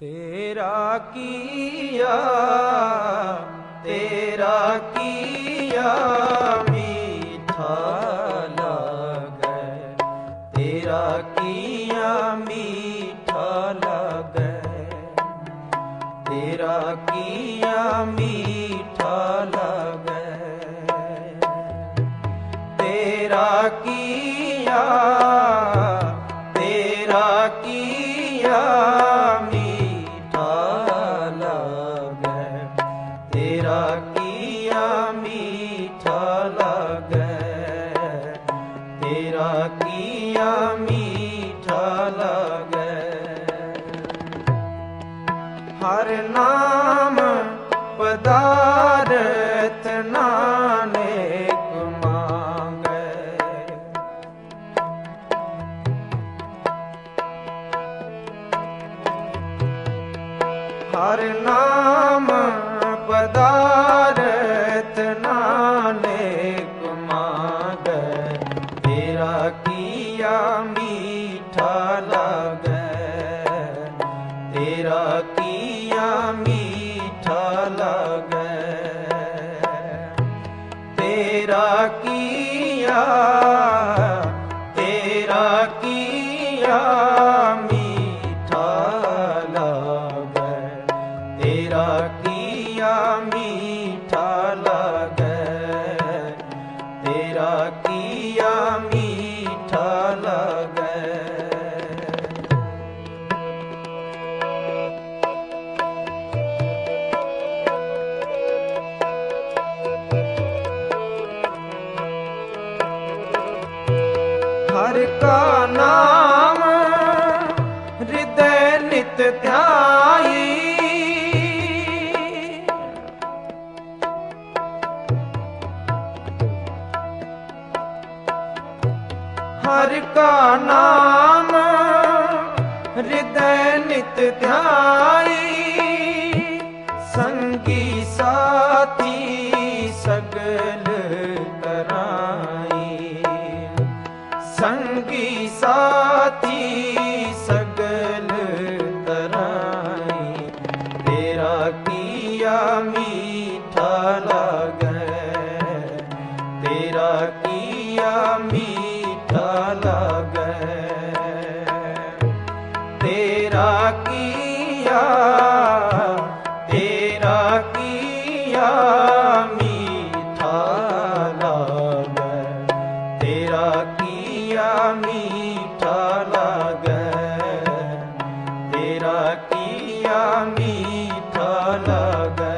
ਤੇਰਾ ਕੀਆ ਤੇਰਾ ਕੀਆ ਮੀਠਾ ਲਾਗੈ। ਤੇਰਾ ਕੀਆ ਮੀਠਾ ਲਾਗੈ। ਤੇਰਾ ਕੀਆ ਮੀਠਾ ਲਾਗੈ। ਤੇਰਾ ਕੀਆ ਲਾਗੈ ਤੇਰਾ ਕੀਆ ਮੀਠਾ ਲਾਗੈ ਹਰ ਨਾਮ ਪਦਾਰਥ ਨਾਨਕ ਹਰ ਨਾਮ ਪਦਾਰਥ ਮੰਗੈ ਤੇਰਾ ਕੀਆ ਮੀਠਾ ਲਾਗੈ। ਤੇਰਾ ਕੀਆ ਮੀਠਾ ਲਾਗੈ। ਤੇਰਾ ਕੀਆ ਤੇਰਾ ਕੀਆ ਮੀਠਾ ਲਾਗੈ। ਤੇਰਾ ਕੀਆ ਮੀਠਾ ਲਾਗੈ। ਕੀਆ ਮੀਠਾ ਲਾਗੈ ਹਰ ਕਾ ਨਾਮ ਹਿਰਦੈ ਨਿਤ ਹਰ ਕਾ ਨਾਮ, ਹਿਰਦੈ ਨਿਤ ਧਿਆਈ। ਸੰਗੀ ਸਾਥੀ ਸਗਲ ਤਰਾਈ ਸੰਗੀ ਸਾਥੀ ਸਗਲ ਤਰਾਈ ਤੇਰਾ ਕੀਆ ਮੀਠਾ ਲਾਗੈ, ਤੇਰਾ ਕੀਆ ਮੀਠਾ ਕੀਆ ਮੀਠਾ ਲਾਗੈ ਤੇਰਾ ਕੀਆ ਮੀਠਾ ਲਾਗੈ ਤੇਰਾ ਕੀਆ ਮੀਠਾ ਲਾਗੈ